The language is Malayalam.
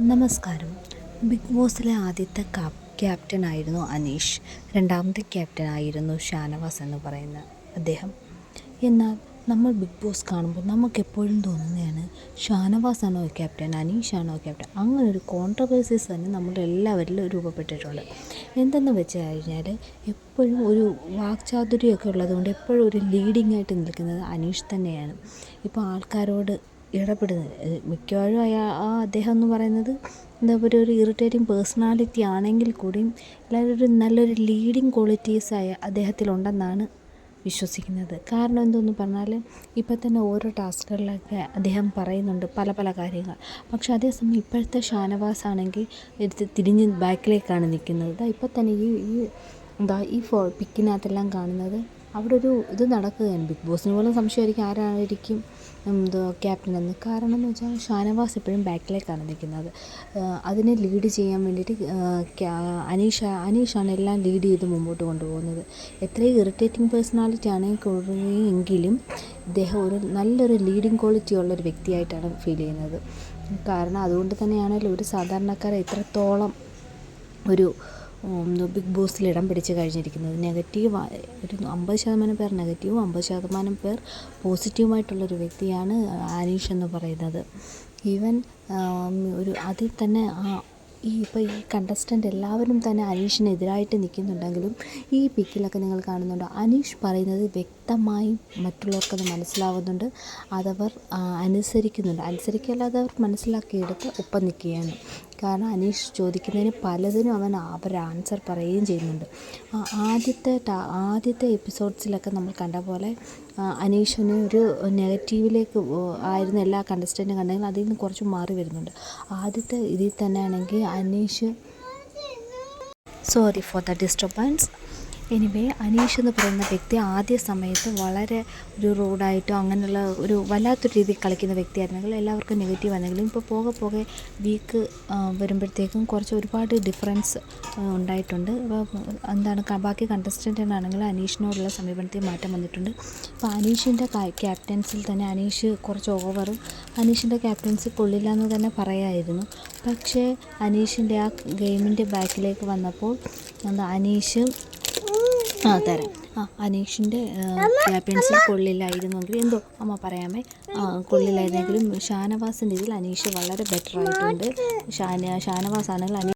നമസ്കാരം. ബിഗ് ബോസിലെ ആദ്യത്തെ ക്യാപ്റ്റനായിരുന്നു അനീഷ്. രണ്ടാമത്തെ ക്യാപ്റ്റനായിരുന്നു ഷാനവാസ് എന്ന് പറയുന്ന അദ്ദേഹം. എന്നാൽ നമ്മൾ ബിഗ് ബോസ് കാണുമ്പോൾ നമുക്കെപ്പോഴും തോന്നുന്നതാണ് ഷാനവാസ് ആണോ ക്യാപ്റ്റൻ അനീഷ് ആണോ ക്യാപ്റ്റൻ? അങ്ങനെ ഒരു കോൺട്രവേഴ്സീസ് തന്നെ നമ്മുടെ എല്ലാവരിലും രൂപപ്പെട്ടിട്ടുണ്ട്. എന്തെന്ന് വെച്ച് കഴിഞ്ഞാൽ എപ്പോഴും ഒരു വാക്ചാതുര്യമൊക്കെ ഉള്ളതുകൊണ്ട് എപ്പോഴും ഒരു ലീഡിങ് ആയിട്ട് നിൽക്കുന്നത് അനീഷ് തന്നെയാണ്. ഇപ്പോൾ ആൾക്കാരോട് ഇടപെടുന്നത്. മിക്കവാറും അയാ ആ അദ്ദേഹം എന്ന് പറയുന്നത് എന്താ പറയുക ഒരു ഇറിറ്റേറ്റിംഗ് പേഴ്സണാലിറ്റി ആണെങ്കിൽ കൂടിയും എല്ലാവരും ഒരു നല്ലൊരു ലീഡിങ് ആയ അദ്ദേഹത്തിലുണ്ടെന്നാണ് വിശ്വസിക്കുന്നത്. കാരണം എന്തെന്ന് പറഞ്ഞാൽ ഇപ്പം തന്നെ ഓരോ ടാസ്കുകളിലൊക്കെ അദ്ദേഹം പറയുന്നുണ്ട് പല പല കാര്യങ്ങൾ. പക്ഷെ അതേസമയം ഇപ്പോഴത്തെ ഷാനവാസ് ആണെങ്കിൽ എടുത്ത് തിരിഞ്ഞ് ബാക്കിലേക്കാണ് നിൽക്കുന്നത്. ഇപ്പം തന്നെ ഈ ഈ എന്താ ഈ ഫോ പിക്കിനകത്തെല്ലാം കാണുന്നത് അവിടെ ഒരു ഇത് നടക്കുകയാണ്. ബിഗ് ബോസിന് പോലും സംശയമായിരിക്കും ആരായിരിക്കും എന്തോ ക്യാപ്റ്റൻ എന്ന്. കാരണം എന്ന് വെച്ചാൽ ഷാനവാസ് എപ്പോഴും ബാക്കിലേക്കാണ് നിൽക്കുന്നത്. അതിനെ ലീഡ് ചെയ്യാൻ വേണ്ടിയിട്ട് അനീഷ അനീഷാണ് എല്ലാം ലീഡ് ചെയ്ത് മുമ്പോട്ട് കൊണ്ടുപോകുന്നത്. എത്രയും ഇറിറ്റേറ്റിംഗ് പേഴ്സണാലിറ്റി ആണെങ്കിൽ എങ്കിലും ഇദ്ദേഹം ഒരു നല്ലൊരു ലീഡിങ് ക്വാളിറ്റി ഉള്ള ഒരു വ്യക്തിയായിട്ടാണ് ഫീൽ ചെയ്യുന്നത്. കാരണം അതുകൊണ്ട് തന്നെയാണല്ലോ ഒരു സാധാരണക്കാരെ എത്രത്തോളം ഒരു ബിഗ് ബോസിൽ ഇടം പിടിച്ച് കഴിഞ്ഞിരിക്കുന്നത്. നെഗറ്റീവ് ഒരു അമ്പത് ശതമാനം പേർ നെഗറ്റീവും അമ്പത് ശതമാനം പേർ പോസിറ്റീവുമായിട്ടുള്ളൊരു വ്യക്തിയാണ് ആനീഷ് എന്ന് പറയുന്നത്. ഈവൻ ഒരു അതിൽ തന്നെ ഈ ഇപ്പോൾ ഈ കണ്ടസ്റ്റന്റ് എല്ലാവരും തന്നെ അനീഷിനെതിരായിട്ട് നിൽക്കുന്നുണ്ടെങ്കിലും ഈ പിക്കിലൊക്കെ നിങ്ങൾ കാണുന്നുണ്ട്? അനീഷ് പറയുന്നത് വ്യക്തമായും മറ്റുള്ളവർക്കത് മനസ്സിലാവുന്നുണ്ട്. അതവർ അനുസരിക്കുന്നുണ്ട്. അനുസരിക്കല്ലാതെ അവർ മനസ്സിലാക്കിയെടുത്ത് ഒപ്പം നിൽക്കുകയാണ്. കാരണം അനീഷ് ചോദിക്കുന്നതിന് പലതിനും അവൻ അവർ ആൻസർ പറയുകയും ചെയ്യുന്നുണ്ട്. ആദ്യത്തെ ആദ്യത്തെ എപ്പിസോഡ്സിലൊക്കെ നമ്മൾ കണ്ട പോലെ അനീഷിന് ഒരു നെഗറ്റീവിലേക്ക് ആയിരുന്ന എല്ലാ കണ്ടസ്റ്റന്റും കണ്ടെങ്കിൽ അതിൽ നിന്ന് കുറച്ച് മാറി വരുന്നുണ്ട്. ആദ്യത്തെ ഇതിൽ തന്നെയാണെങ്കിൽ Aneesh sorry for the disturbance anyway Aneesh എന്ന് പറയുന്ന വ്യക്തി ആദ്യ സമയത്ത് വളരെ ഒരു റൂഡായിട്ടോ അങ്ങനെയുള്ള ഒരു വല്ലാത്തൊരു രീതിയിൽ കളിക്കുന്ന വ്യക്തിയായിരുന്നെങ്കിൽ എല്ലാവർക്കും നെഗറ്റീവ് ആണെങ്കിലും ഇപ്പോൾ പോകെ പോകെ വീക്ക് വരുമ്പോഴത്തേക്കും കുറച്ച് ഒരുപാട് ഡിഫറൻസ് ഉണ്ടായിട്ടുണ്ട്. എന്താണ് ബാക്കി കണ്ടസ്റ്റന്റിനാണെങ്കിൽ അനീഷിനോടുള്ള സമീപനത്തിൽ മാറ്റം വന്നിട്ടുണ്ട്. അപ്പോൾ അനീഷിന്റെ ക്യാപ്റ്റൻസിൽ തന്നെ അനീഷ് കുറച്ച് ഓവറും അനീഷിന്റെ ക്യാപ്റ്റൻസി കൊള്ളില്ല എന്ന് തന്നെ പറയായിരുന്നു. പക്ഷേ അനീഷിന്റെ ആ ഗെയിമിന്റെ ബാക്കിലേക്ക് വന്നപ്പോൾ എന്താ അനീഷ് ആ തരാം. ആ അനീഷിന്റെ ക്യാപ്റ്റൻസി കൊള്ളില്ലായിരുന്നെങ്കിൽ എന്തോ അമ്മ പറയാമേ? കൊള്ളില്ലായിരുന്നെങ്കിലും ഷാനവാസിന്റെ ഇതിൽ അനീഷ് വളരെ ബെറ്റർ ആയിട്ടുണ്ട്. ഷാന ഷാനവാസ് ആണെങ്കിൽ അനീഷ്